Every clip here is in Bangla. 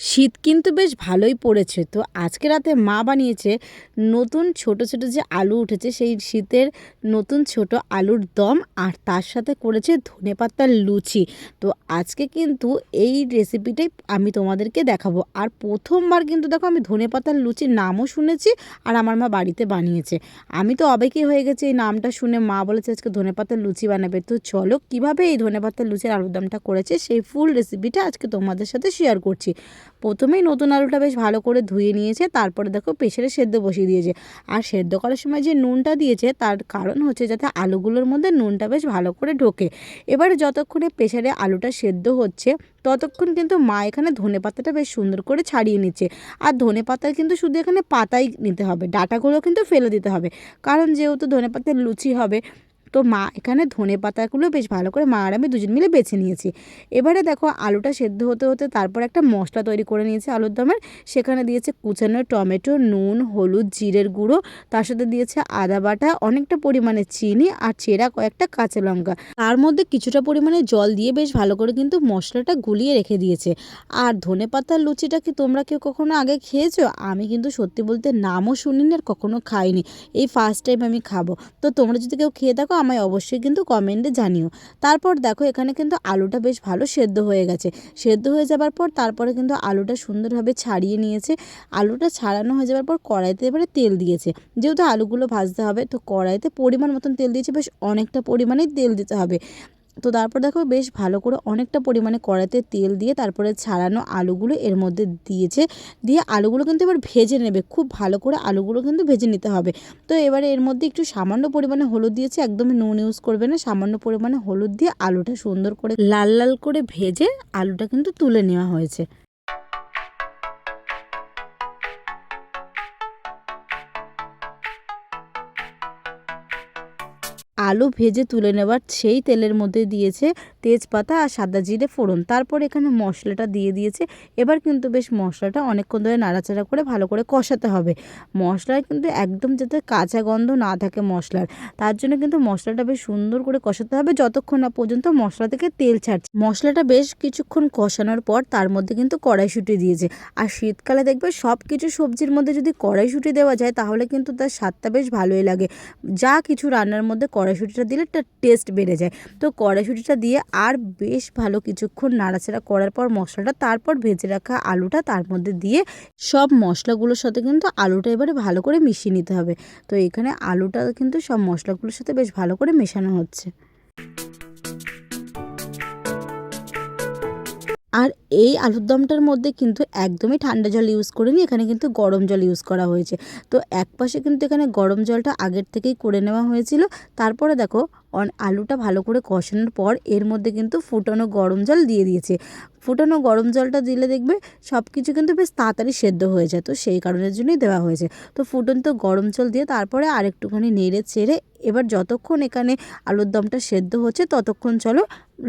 শীত কিন্তু বেশ ভালোই পড়েছে। তো আজকে রাতে মা বানিয়েছে নতুন ছোট ছোট যে আলু উঠেছে, সেই শীতের নতুন ছোট আলুর দম আর তার সাথে করেছে ধনেপাতার লুচি। তো আজকে কিন্তু এই রেসিপিটাই আমি তোমাদেরকে দেখাবো। আর প্রথমবার কিন্তু দেখো আমি ধনেপাতার লুচির নামও শুনেছি আর আমার মা বাড়িতে বানিয়েছে। আমি তো অবেকই হয়ে গেছি এই নামটা শুনে মা বলেছে আজকে ধনেপাতার লুচি বানাবে। তো চলো কীভাবে এই ধনেপাতার লুচির আলুর দমটা করেছে সেই ফুল রেসিপিটা আজকে তোমাদের সাথে শেয়ার করছি। প্রথমেই নতুন আলুটা বেশ ভালো করে ধুয়ে নিয়েছে, তারপরে দেখো প্রেশারে সেদ্ধ বসিয়ে দিয়েছে। আর সেদ্ধ করার সময় যে নুনটা দিয়েছে, তার কারণ হচ্ছে যাতে আলুগুলোর মধ্যে নুনটা বেশ ভালো করে ঢোকে। এবারে যতক্ষণে প্রেশারে আলুটা সেদ্ধ হচ্ছে, ততক্ষণ কিন্তু মা এখানে ধনে পাতাটা বেশ সুন্দর করে ছাড়িয়ে নিচ্ছে। আর ধনে পাতা কিন্তু শুধু এখানে পাতাই নিতে হবে, ডাটাগুলো কিন্তু ফেলে দিতে হবে। কারণ যেহেতু ধনে পাতার লুচি হবে তো মা, এখানে ধনে পাতাগুলো বেশ ভালো করে মা আর আমি দুজন মিলে বেছে নিয়েছি। এবারে দেখো আলুটা সেদ্ধ হতে হতে তারপর একটা মশলা তৈরি করে নিয়েছি আলুর দমের। সেখানে দিয়েছে কুচানো টমেটো, নুন, হলুদ, জিরের গুঁড়ো। তার সাথে দিয়েছে আদা বাটা, অনেকটা পরিমাণে চিনি আর চেরা কয়েকটা কাঁচা লঙ্কা। তার মধ্যে কিছুটা পরিমাণে জল দিয়ে বেশ ভালো করে কিন্তু মশলাটা গুলিয়ে রেখে দিয়েছে। আর ধনে পাতার লুচিটা কি তোমরা কেউ কখনো আগে খেয়েছো? আমি কিন্তু সত্যি বলতে নামও শুনিনি আর কখনো খাইনি। এই ফার্স্ট টাইম আমি খাব। তো তোমরা যদি কেউ খেয়ে থাকো আমায় অবশ্যই কিন্তু কমেন্টে জানিও। তারপর দেখো, এখানে কিন্তু আলুটা বেশ ভালো সেদ্ধ হয়ে গেছে। সেদ্ধ হয়ে যাবার পর তারপরে কিন্তু আলুটা সুন্দরভাবে ছাড়িয়ে নিয়েছে। আলুটা ছাড়ানো হয়ে যাওয়ার পর কড়াইতে এবারে তেল দিয়েছে। যেহেতু আলুগুলো ভাজতে হবে, তো কড়াইতে পরিমাণ মতন তেল দিয়েছে, বেশ অনেকটা পরিমাণেই তেল দিতে হবে। তো তারপর দেখো বেশ ভালো করে অনেকটা পরিমাণে কড়াইতে তেল দিয়ে তারপরে ছাড়ানো আলুগুলো এর মধ্যে দিয়েছে। দিয়ে আলুগুলো কিন্তু এবার ভেজে নেবে, খুব ভালো করে আলুগুলো কিন্তু ভেজে নিতে হবে। তো এবারে এর মধ্যে একটু সামান্য পরিমাণে হলুদ দিয়েছে, একদমই নুন ইউজ করবে না, সামান্য পরিমাণে হলুদ দিয়ে আলুটা সুন্দর করে লাল লাল করে ভেজে আলুটা কিন্তু তুলে নেওয়া হয়েছে। আলু ভেজে তুলে নেবার সেই তেলের মধ্যে দিয়েছে তেজপাতা আর সাদা জিরে ফোড়ন। তারপর এখানে মশলাটা দিয়ে দিয়েছে। এবার কিন্তু বেশ মশলাটা অনেকক্ষণ ধরে নাড়াচাড়া করে ভালো করে কষাতে হবে। মশলায় কিন্তু একদম যাতে কাঁচা গন্ধ না থাকে মশলার, তার জন্য কিন্তু মশলাটা বেশ সুন্দর করে কষাতে হবে যতক্ষণ না পর্যন্ত মশলা থেকে তেল ছাড়ছে। মশলাটা বেশ কিছুক্ষণ কষানোর পর তার মধ্যে কিন্তু কড়াইশুঁটি দিয়েছে। আর শীতকালে দেখবে সব কিছু সবজির মধ্যে যদি কড়াইশুঁটি দেওয়া যায় তাহলে কিন্তু তার স্বাদটা বেশ ভালোই লাগে। যা কিছু রান্নার মধ্যে কড়াইশুঁটিটা দিলে তার টেস্ট বেড়ে যায়। তো কড়াইশুঁটিটা দিয়ে আর বেশ ভালো কিছুক্ষণ নাড়াচাড়া করার পর মশলাটা তারপর ভেজে রাখা আলুটা তার মধ্যে দিয়ে সব মশলাগুলোর সাথে কিন্তু আলুটা এবারে ভালো করে মিশিয়ে নিতে হবে। তো এখানে আলুটা কিন্তু সব মশলাগুলোর সাথে বেশ ভালো করে মেশানো হচ্ছে। আর এই আলুর দমটার মধ্যে কিন্তু একদমই ঠান্ডা জল ইউজ করিনি, এখানে কিন্তু গরম জল ইউজ করা হয়েছে। তো এক পাশে কিন্তু এখানে গরম জলটা আগের থেকেই করে নেওয়া হয়েছিল। তারপরে দেখো আলুটা ভালো করে কষানোর পর এর মধ্যে কিন্তু ফুটানো গরম জল দিয়ে দিয়েছে। ফুটানো গরম জলটা দিলে দেখবে সব কিছু কিন্তু বেশ তাড়াতাড়ি সেদ্ধ হয়ে যায়, তো সেই কারণের জন্যই দেওয়া হয়েছে। তো ফুটন্ত গরম জল দিয়ে তারপরে আরেকটুখানি নেড়ে চেড়ে এবার যতক্ষণ এখানে আলুর দমটা সেদ্ধ হচ্ছে ততক্ষণ চলো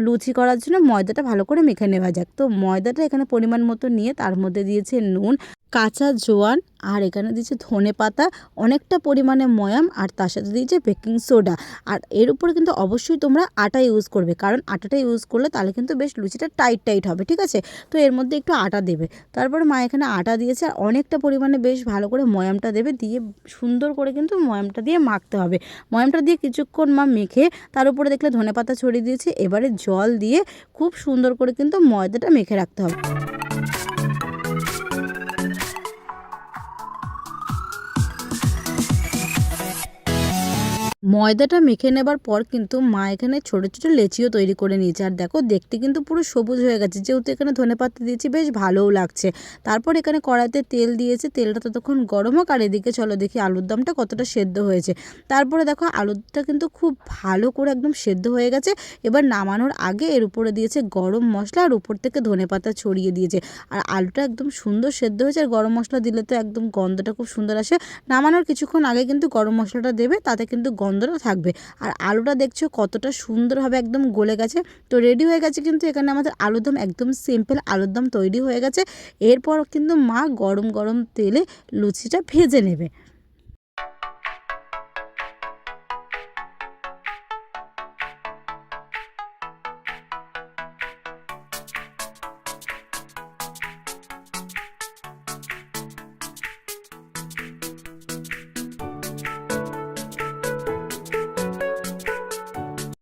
লুচি করার জন্য ময়দাটা ভালো করে মেখে নেওয়া যাক। তো ময়দাটা এখানে পরিমাণ মতো নিয়ে তার মধ্যে দিয়েছে নুন, কাঁচা জোয়ান আর এখানে দিয়েছে ধনে পাতা, অনেকটা পরিমাণে ময়াম, আর তার সাথে দিয়েছে বেকিং সোডা। আর এর উপরে কিন্তু অবশ্যই তোমরা আটা ইউজ করবে, কারণ আটাটা ইউজ করলে তাহলে কিন্তু বেশ লুচিটা টাইট টাইট হবে, ঠিক আছে? তো এর মধ্যে একটু আটা দেবে। তারপরে মা এখানে আটা দিয়েছে, আর অনেকটা পরিমাণে বেশ ভালো করে ময়ামটা দেবে, দিয়ে সুন্দর করে কিন্তু ময়ামটা দিয়ে মাখতে হবে। ময়ামটা দিয়ে কিছুক্ষণ মা মেখে তার উপরে দেখলে ধনে পাতা ছড়িয়ে দিয়েছে, এবারে জল দিয়ে খুব সুন্দর করে কিন্তু ময়দাটা মেখে রাখতে হবে। ময়দাটা মেখে নেবার পর কিন্তু মা এখানে ছোটো ছোটো লেচিও তৈরি করে নিয়েছে। আর দেখো, দেখতে কিন্তু পুরো সবুজ হয়ে গেছে। যেহেতু এখানে ধনে পাতা দিয়েছি, বেশ ভালোও লাগছে। তারপর এখানে কড়াইতে তেল দিয়েছে। তেলটা ততক্ষণ গরম হোক, আর এদিকে চলো দেখি আলুর দমটা কতটা সেদ্ধ হয়েছে। তারপরে দেখো, আলুটা কিন্তু খুব ভালো করে একদম সেদ্ধ হয়ে গেছে। এবার নামানোর আগে এর উপরে দিয়েছে গরম মশলা আর উপর থেকে ধনে পাতা ছড়িয়ে দিয়েছে। আর আলুটা একদম সুন্দর সেদ্ধ হয়েছে। আর গরম মশলা দিলে তো একদম গন্ধটা খুব সুন্দর আসে। নামানোর কিছুক্ষণ আগে কিন্তু গরম মশলাটা দেবে, তাতে কিন্তু গন্ধটা থাকবে। আর আলুটা দেখছ কতটা সুন্দরভাবে একদম গলে গেছে। তো রেডি হয়ে গেছে কিন্তু এখানে আমাদের আলুর দম একদম সিম্পল আলুর দম তৈরি হয়ে গেছে। এরপর কিন্তু মা গরম গরম তেলে লুচিটা ভেজে নেবে।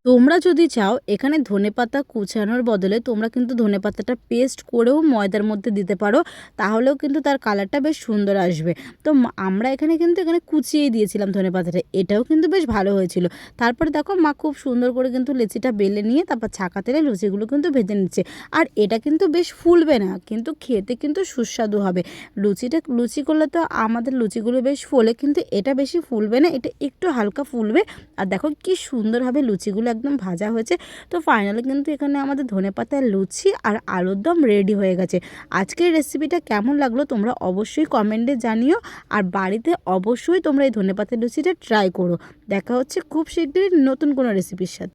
তোমরা যদি চাও, এখানে ধনেপাতা কুচানোর বদলে তোমরা কিন্তু ধনেপাতাটা পেস্ট করেও ময়দার মধ্যে দিতে পারো, তাহলেও কিন্তু তার কালারটা বেশ সুন্দর আসবে। তো আমরা এখানে কিন্তু এখানে কুচিয়েই দিয়েছিলাম ধনেপাতাটা এটাও কিন্তু বেশ ভালো হয়েছিল। তারপরে দেখো মা খুব সুন্দর করে কিন্তু লেচিটা বেলে নিয়ে তারপর ছাকা তেলে লুচিগুলো কিন্তু ভেজে নিচ্ছে। আর এটা কিন্তু বেশ ফুলবে না, কিন্তু খেতে কিন্তু সুস্বাদু হবে। লুচিটা, লুচি করলে তো আমাদের লুচিগুলো বেশ ফোলে, কিন্তু এটা বেশি ফুলবে না, এটা একটু হালকা ফুলবে। আর দেখো কি সুন্দরভাবে লুচিগুলো একদম ভাজা হয়েছে। তো ফাইনালি কিন্তু এখানে আমাদের ধনে ধনেপাতার লুচি আর আলুর দম রেডি হয়ে গেছে। আজকের রেসিপিটা কেমন লাগল তোমরা অবশ্যই কমেন্টে জানিও। আর বাড়িতে অবশ্যই তোমরা এই ধনে ধনেপাতার লুচিটা ট্রাই করো। দেখা হচ্ছে খুব শীঘ্রই নতুন কোনো রেসিপির সাথে।